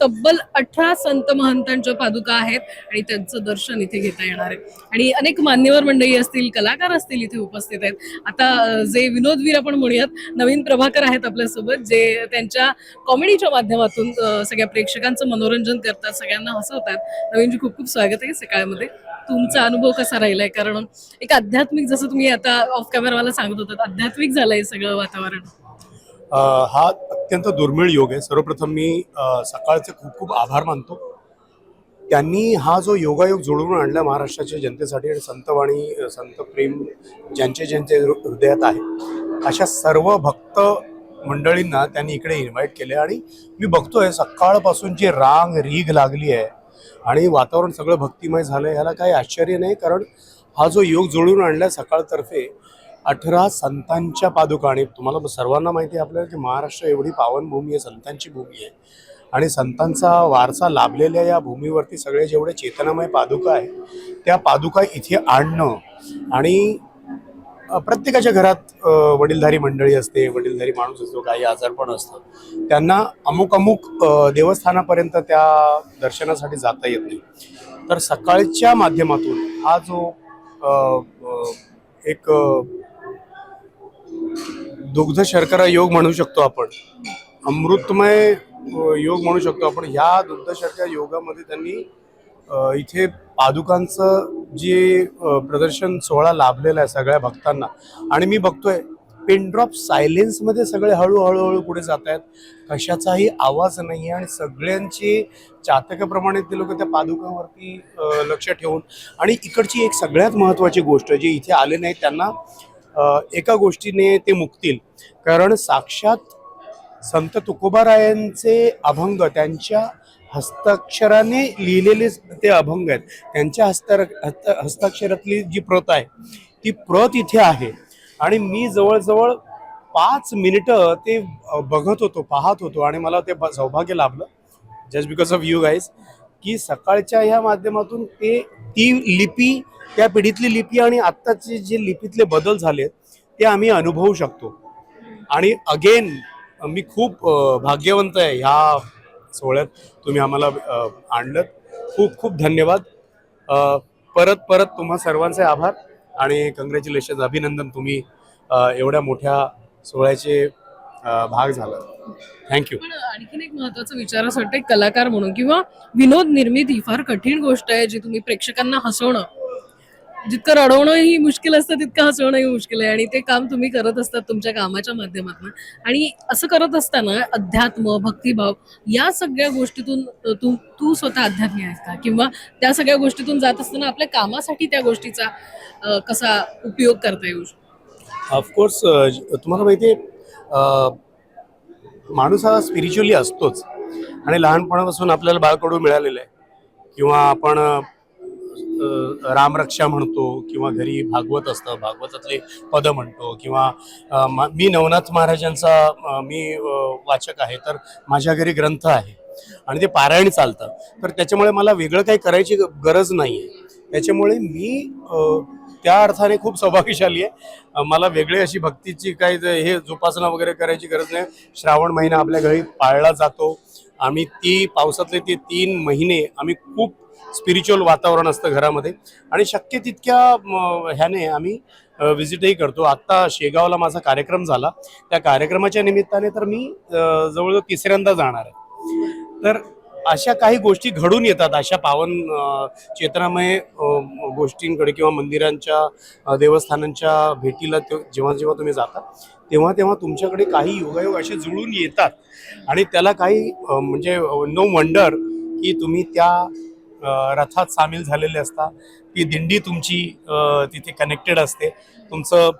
तब्बल अठरा संत महंतांच्या पादुका आहेत आणि त्यांचं दर्शन इथे घेता येणार आहे. आणि अनेक मान्यवर मंडळी असतील कलाकार असतील इथे उपस्थित आहेत. आता जे विनोदवीर आपण म्हणूयात नवीन प्रभाकर आहेत आपल्यासोबत जे त्यांच्या कॉमेडीच्या माध्यमातून सगळ्या प्रेक्षकांचं मनोरंजन करतात सगळ्यांना हसवतात. नवीनजी खूप खूप स्वागत आहे सकाळमध्ये. तुमचा अनुभव कसा राहिलाय? कारण एक आध्यात्मिक जसं तुम्ही आता ऑफ कॅमेरा मला सांगत होतात आध्यात्मिक झालंय सगळं वातावरण. हा अत्यंत दुर्मिळ योग आहे. सर्वप्रथम मी सकाळचे खूप खूप आभार मानतो. त्यांनी हा जो योगायोग जुळवून आणला महाराष्ट्राच्या जनतेसाठी आणि संतवाणी संत प्रेम ज्यांचे ज्यांचे हृदयात आहे अशा सर्व भक्त मंडळींना त्यांनी इकडे इन्व्हाइट केले आणि मी बघतोय सकाळपासून जी रांग रीघ लागली आहे आणि वातावरण सगळं भक्तिमय झालं ह्याला काही आश्चर्य नाही कारण हा जो योग जुळून आणला सकाळतर्फे अठरा संतांच्या पादुका आणि तुम्हाला सर्वांना माहिती आहे आपल्याला की महाराष्ट्र एवढी पावनभूमी आहे संतांची भूमी आहे. आणि संतांचा वारसा लाभलेल्या या भूमीवरती सगळे जेवढे चेतनामय पादुका आहे त्या पादुका इथे आणणं आणि प्रत्येकाच्या घरात वडीलधारी मंडळी असते वडीलधारी माणूस असतो काही आजारपण असतं त्यांना अमुक अमुक देवस्थानापर्यंत त्या दर्शनासाठी जाता येत नाही. तर सकाळच्या माध्यमातून हा जो एक दुग्ध शर्करा योग म्हणू शकतो आपण. अमृतमय योग म्हणू शकतो आपण. ह्या दुग्ध शर्करा योगामध्ये त्यांनी इथे पादुकांचं जे प्रदर्शन सोहळा लाभलेला आहे सगळ्या भक्तांना. आणि मी बघतोय पेनड्रॉप सायलेन्समध्ये सगळे हळूहळू पुढे जात आहेत. कशाचाही आवाज नाही आहे आणि सगळ्यांची चातकाप्रमाणे ते लोक त्या पादुकांवरती लक्ष ठेवून. आणि इकडची एक सगळ्यात महत्त्वाची गोष्ट जे इथे आले नाहीत त्यांना एका गोष्टीने ते मुकतील. कारण साक्षात संत तुकोबारायांचे अभंग त्यांच्या हस्ताक्षराने लिहिलेले ते अभंग आहेत. त्यांच्या हस्तर हस्त हस्ताक्षरातली जी प्रत आहे ती प्रत इथे आहे. आणि मी जवळजवळ पाच मिनिटं ते बघत होतो पाहत होतो आणि मला ते सौभाग्य लाभलं. Just because of you guys की सकाळच्या ह्या माध्यमातून ते ती लिपी त्या पिढीतली लिपी आणि आत्ताचे जे लिपीतले बदल झालेत ते आम्ही अनुभवू शकतो. आणि अगेन मी खूप भाग्यवंत आहे. ह्या सोहळ्यात तुम्ही आम्हाला आणलं खूप खूप धन्यवाद. परत परत तुम्हा सर्वांचे आभार आणि कंग्रॅच्युलेशन अभिनंदन तुम्ही एवढ्या मोठ्या सोहळ्याचे भाग झाला थँक्यू आणखीन एक महत्वाचं विचार असं वाटतं कलाकार म्हणून किंवा विनोद निर्मिती फार कठीण गोष्ट आहे जी तुम्ही प्रेक्षकांना हसवणं. जितकं रडवणंही मुश्किल असतं तितकं हसवणंही मुश्किल आहे. आणि ते काम तुम्ही करत असतात तुमच्या कामाच्या माध्यमातून. आणि असं करत असताना अध्यात्म भक्तिभाव या सगळ्या गोष्टीतून तू तू स्वतः अध्यात्मी आहेस का? किंवा त्या सगळ्या गोष्टीतून जात असताना आपल्या कामासाठी त्या गोष्टीचा कसा उपयोग करता येऊ शकतो? ऑफकोर्स तुम्हाला माहिती आहे माणूस हा स्पिरिच्युअली असतोच. आणि लहानपणापासून आपल्याला बाळकडून मिळालेलं आहे. किंवा आपण रामरक्षा म्हणतो किंवा घरी भागवत असतं भागवतातले पद म्हणतो किंवा मी नवनाथ महाराजांचा मी वाचक आहे तर माझ्या घरी ग्रंथ आहे आणि ते पारायण चालतं. तर त्याच्यामुळे मला वेगळं काही करायची ग- गरज नाही आहे त्याच्यामुळे मी त्या अर्थाने खूप सौभाग्यशाली आहे. मला वेगळी अशी भक्तीची काही ज- हे जोपासना वगैरे करायची गरज नाही. श्रावण महिना आपल्या घरी पाळला जातो. आम्ही ती पावसातले ते तीन महिने आम्ही खूप स्पिरिच्युअल वातावरण असतं घरामध्ये. आणि शक्य तितक्या ह्याने आम्ही व्हिजिटही करतो. आत्ता शेगावला माझा कार्यक्रम झाला. त्या कार्यक्रमाच्या निमित्ताने तर मी जवळजवळ तिसऱ्यांदा जाणार आहे. तर अशा काही गोष्टी घडून येतात. अशा पावन चेतनामय गोष्टींकडे किंवा मंदिरांच्या देवस्थानांच्या भेटीला ते- जेव्हा जेव्हा तुम्ही जाता तेव्हा तेव्हा तुमच्याकडे काही योगायोग असे जुळून येतात. आणि त्याला काही म्हणजे नो वंडर की तुम्ही त्या रथात सामील झालेले असता ती दिंडी तुमची तिथे कनेक्टेड असते. तुमचं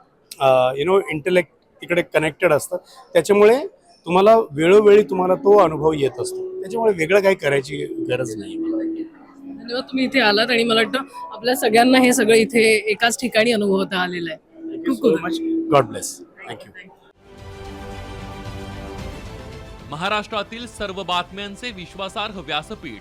यु नो इंटेलेक्ट तिकडे कनेक्टेड असतं. त्याच्यामुळे तुम्हाला वेळोवेळी तुम्हाला तो अनुभव येत असतो. त्याच्यामुळे वेगळं काही करायची गरज नाही धन्यवाद तुम्ही इथे आलात आणि मला वाटतं आपल्या सगळ्यांना हे सगळं इथे एकाच ठिकाणी अनुभवता आलेलं आहे. खूप खूप मच गॉड ब्लेस थँक्यू महाराष्ट्रातील सर्व बातम्यांचे विश्वासार्ह व्यासपीठ.